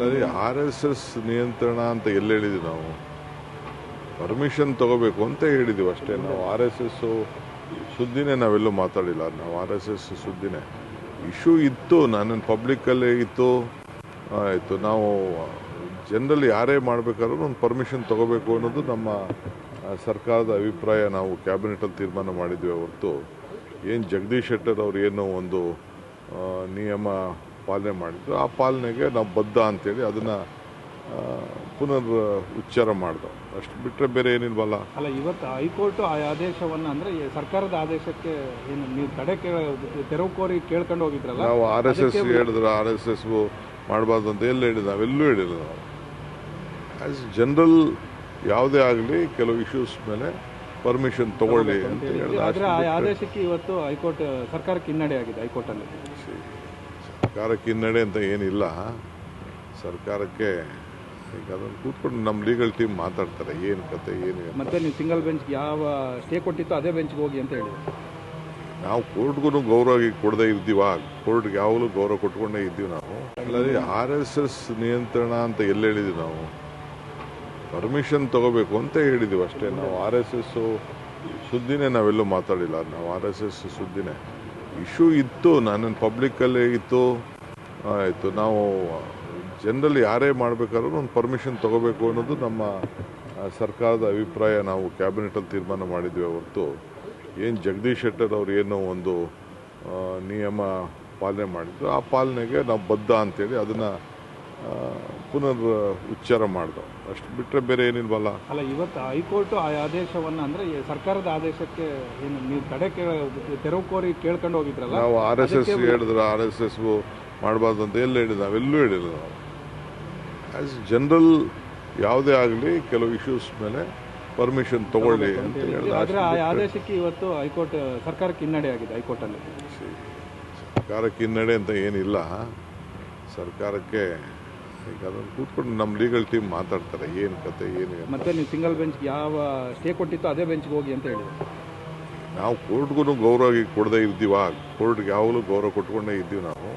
ಅಲ್ಲದೆ R S S ನಿಯಂತ್ರಣ ಅಂತ ಎಲ್ಲಿ ಹೇಳಿದ್ವಿ ನಾವು? ಪರ್ಮಿಷನ್ ತಗೋಬೇಕು ಅಂತ ಹೇಳಿದ್ದೀವಿ ಅಷ್ಟೇ. ನಾವು ಆರ್ ಎಸ್ ಎಸ್ಸು ಸುದ್ದಿನೇ ನಾವೆಲ್ಲೂ ಮಾತಾಡಿಲ್ಲ. ನಾವು ಆರ್ ಎಸ್ ಎಸ್ ಸುದ್ದಿನೇ. ಇಶ್ಯೂ ಇತ್ತು. ನಾನು ಪಬ್ಲಿಕ್ಕಲ್ಲೇ ಇತ್ತು. ಆಯಿತು. ನಾವು ಜನರಲ್ಲಿ ಯಾರೇ ಮಾಡಬೇಕಾದ್ರೂ ಒಂದು ಪರ್ಮಿಷನ್ ತಗೋಬೇಕು ಅನ್ನೋದು ನಮ್ಮ ಸರ್ಕಾರದ ಅಭಿಪ್ರಾಯ ನಾವು ಕ್ಯಾಬಿನೆಟಲ್ಲಿ ತೀರ್ಮಾನ ಮಾಡಿದ್ವಿ ಹೊರತು ಏನು ಜಗದೀಶ್ ಶೆಟ್ಟರ್ ಅವ್ರು ಏನು ಒಂದು ನಿಯಮ ಪಾಲನೆ ಮಾಡಿದ್ರು. ಆ ಪಾಲನೆಗೆ ನಾವು ಬದ್ಧ ಅಂತೇಳಿ ಅದನ್ನು ಪುನರ್ ಉಚ್ಚಾರ ಮಾಡಿದ್ರು ಅಷ್ಟು ಬಿಟ್ಟರೆ ಬೇರೆ ಏನಿಲ್ವಲ್ಲ? ಅಲ್ಲ ಇವತ್ತು ಹೈಕೋರ್ಟ್ ಆ ಆದೇಶವನ್ನ ಅಂದ್ರೆ ಸರ್ಕಾರದ ಆದೇಶಕ್ಕೆ ಏನು ನೀವು ತಡೆ ತೆರವು ಕೋರಿ ಕೇಳ್ಕೊಂಡು ಹೋಗಿದ್ರಲ್ಲ? ನಾವು ಆರ್ ಎಸ್ ಎಸ್ ಹೇಳಿದ್ರು ಆರ್ ಎಸ್ ಎಸ್ ಮಾಡಬಾರ್ದು ಅಂತ ಎಲ್ಲ ಹೇಳಿದ ನಾವೆಲ್ಲೂ ಹೇಳಿಲ್ಲ ನಾವು. ಆ್ಯಸ್ ಜನರಲ್ ಯಾವುದೇ ಆಗಲಿ ಕೆಲವು ಇಶ್ಯೂಸ್ ಮೇಲೆ ಪರ್ಮಿಷನ್ ತಗೊಳ್ಳಿ ಅಂತ ಹೇಳಿದ್ರೆ. ಆ ಆದೇಶಕ್ಕೆ ಇವತ್ತು ಹೈಕೋರ್ಟ್ ಸರ್ಕಾರಕ್ಕೆ ಹಿನ್ನಡೆ ಆಗಿದೆ ಹೈಕೋರ್ಟ್ ಅಲ್ಲಿ ಸರ್ಕಾರಕ್ಕೆ ಹಿನ್ನಡೆ ಅಂತ ಏನಿಲ್ಲ. ಸರ್ಕಾರಕ್ಕೆ ಈಗ ಅದನ್ನು ಕೂತ್ಕೊಂಡು ನಮ್ಮ ಲೀಗಲ್ ಟೀಮ್ ಮಾತಾಡ್ತಾರೆ. ಏನು ಕತೆ ಏನು. ಮತ್ತೆ ನೀವು ಸಿಂಗಲ್ ಬೆಂಚ್ ಯಾವ ಸ್ಟೇ ಕೊಟ್ಟಿತ್ತು ಅದೇ ಬೆಂಚ್ಗೆ ಹೋಗಿ ಅಂತ ಹೇಳಿ ನಾವು ಕೋರ್ಟ್ಗೂ ಗೌರವ ಕೊಡದೇ ಇದ್ದೀವ ಕೋರ್ಟ್ಗೆ ಯಾವಾಗಲೂ ಗೌರವ ಕೊಟ್ಕೊಂಡೇ ಇದ್ದೀವಿ ನಾವು. ಅಲ್ಲದೆ ಆರ್ ಎಸ್ ಎಸ್ ನಿಯಂತ್ರಣ ಅಂತ ಎಲ್ಲಿ ಹೇಳಿದ್ವಿ ನಾವು? ಪರ್ಮಿಷನ್ ತಗೋಬೇಕು ಅಂತ ಹೇಳಿದ್ದೀವಿ ಅಷ್ಟೇ. ನಾವು ಆರ್ ಎಸ್ ಎಸ್ಸು ಸುದ್ದಿನೇ ನಾವೆಲ್ಲೂ ಮಾತಾಡಿಲ್ಲ. ನಾವು ಆರ್ ಎಸ್ ಎಸ್ ಸುದ್ದಿನೇ. ಇಶ್ಯೂ ಇತ್ತು ನಾನು ಪಬ್ಲಿಕ್ಕಲ್ಲೇ ಇತ್ತು. ಆಯಿತು, ನಾವು ಜನರಲ್ ಯಾರೇ ಮಾಡಬೇಕಾದ್ರೂ ಒಂದು ಪರ್ಮಿಷನ್ ತಗೋಬೇಕು ಅನ್ನೋದು ನಮ್ಮ ಸರ್ಕಾರದ ಅಭಿಪ್ರಾಯ. ನಾವು ಕ್ಯಾಬಿನೆಟಲ್ಲಿ ತೀರ್ಮಾನ ಮಾಡಿದ್ವಿ ಹೊರತು ಏನು ಜಗದೀಶ್ ಶೆಟ್ಟರ್ ಅವರು ಏನೋ ಒಂದು ನಿಯಮ ಪಾಲನೆ ಮಾಡಿದ್ರು. ಆ ಪಾಲನೆಗೆ ನಾವು ಬದ್ಧ ಅಂತೇಳಿ ಅದನ್ನು ಪುನರ್ ಉಚ್ಚಾರ ಮಾಡ್ದೋ. ಅಷ್ಟು ಬಿಟ್ಟರೆ ಬೇರೆ ಏನಿಲ್ವಲ್ಲ? ಅಲ್ಲ ಇವತ್ತು ಹೈಕೋರ್ಟ್ ಆ ಆದೇಶವನ್ನು ಅಂದ್ರೆ ಸರ್ಕಾರದ ಆದೇಶಕ್ಕೆ ಏನು ನೀವು ತಡೆ ಕೇಳ ತೆರವು ಕೋರಿ ಕೇಳ್ಕೊಂಡು ಹೋಗಿದ್ರಲ್ಲ? ನಾವು ಆರ್ ಎಸ್ ಎಸ್ ಹೇಳಿದ್ರೆ ಆರ್ ಎಸ್ ಎಸ್ ಮಾಡಬಾರ್ದು ಅಂತ ಎಲ್ಲ ಹೇಳಿದ ನಾವೆಲ್ಲೂ ಹೇಳಿಲ್ಲ ನಾವು. ಆ್ಯಸ್ ಜನರಲ್ ಯಾವುದೇ ಆಗಲಿ ಕೆಲವು ಇಶ್ಯೂಸ್ ಮೇಲೆ ಪರ್ಮಿಷನ್ ತಗೊಳ್ಳಿ ಅಂತ ಹೇಳಿದ ಆದ್ರೆ ಆ ಆದೇಶಕ್ಕೆ ಇವತ್ತು ಹೈಕೋರ್ಟ್ ಸರ್ಕಾರಕ್ಕೆ ಹಿನ್ನಡೆ ಆಗಿದೆ ಹೈಕೋರ್ಟಲ್ಲಿ. ಸರ್ಕಾರಕ್ಕೆ ಹಿನ್ನಡೆ ಅಂತ ಏನಿಲ್ಲ. ಸರ್ಕಾರಕ್ಕೆ ಈಗ ಅದನ್ನು ಕೂತ್ಕೊಂಡು ನಮ್ಮ ಲೀಗಲ್ ಟೀಮ್ ಮಾತಾಡ್ತಾರೆ ಏನು ಕತೆ ಏನು. ಮತ್ತೆ ನೀವು ಸಿಂಗಲ್ ಬೆಂಚ್ ಯಾವ ಸ್ಟೇ ಕೊಟ್ಟಿತ್ತು ಅದೇ ಬೆಂಚ್ಗೆ ಹೋಗಿ ಅಂತ ಹೇಳಿದ್ರು. ನಾವು ಕೋರ್ಟ್ಗೂ ಗೌರವ ಕೊಡದೇ ಇದ್ದೀವ? ಕೋರ್ಟ್ಗೆ ಯಾವಾಗಲೂ ಗೌರವ ಕೊಟ್ಕೊಂಡೇ ಇದ್ದೀವಿ ನಾವು.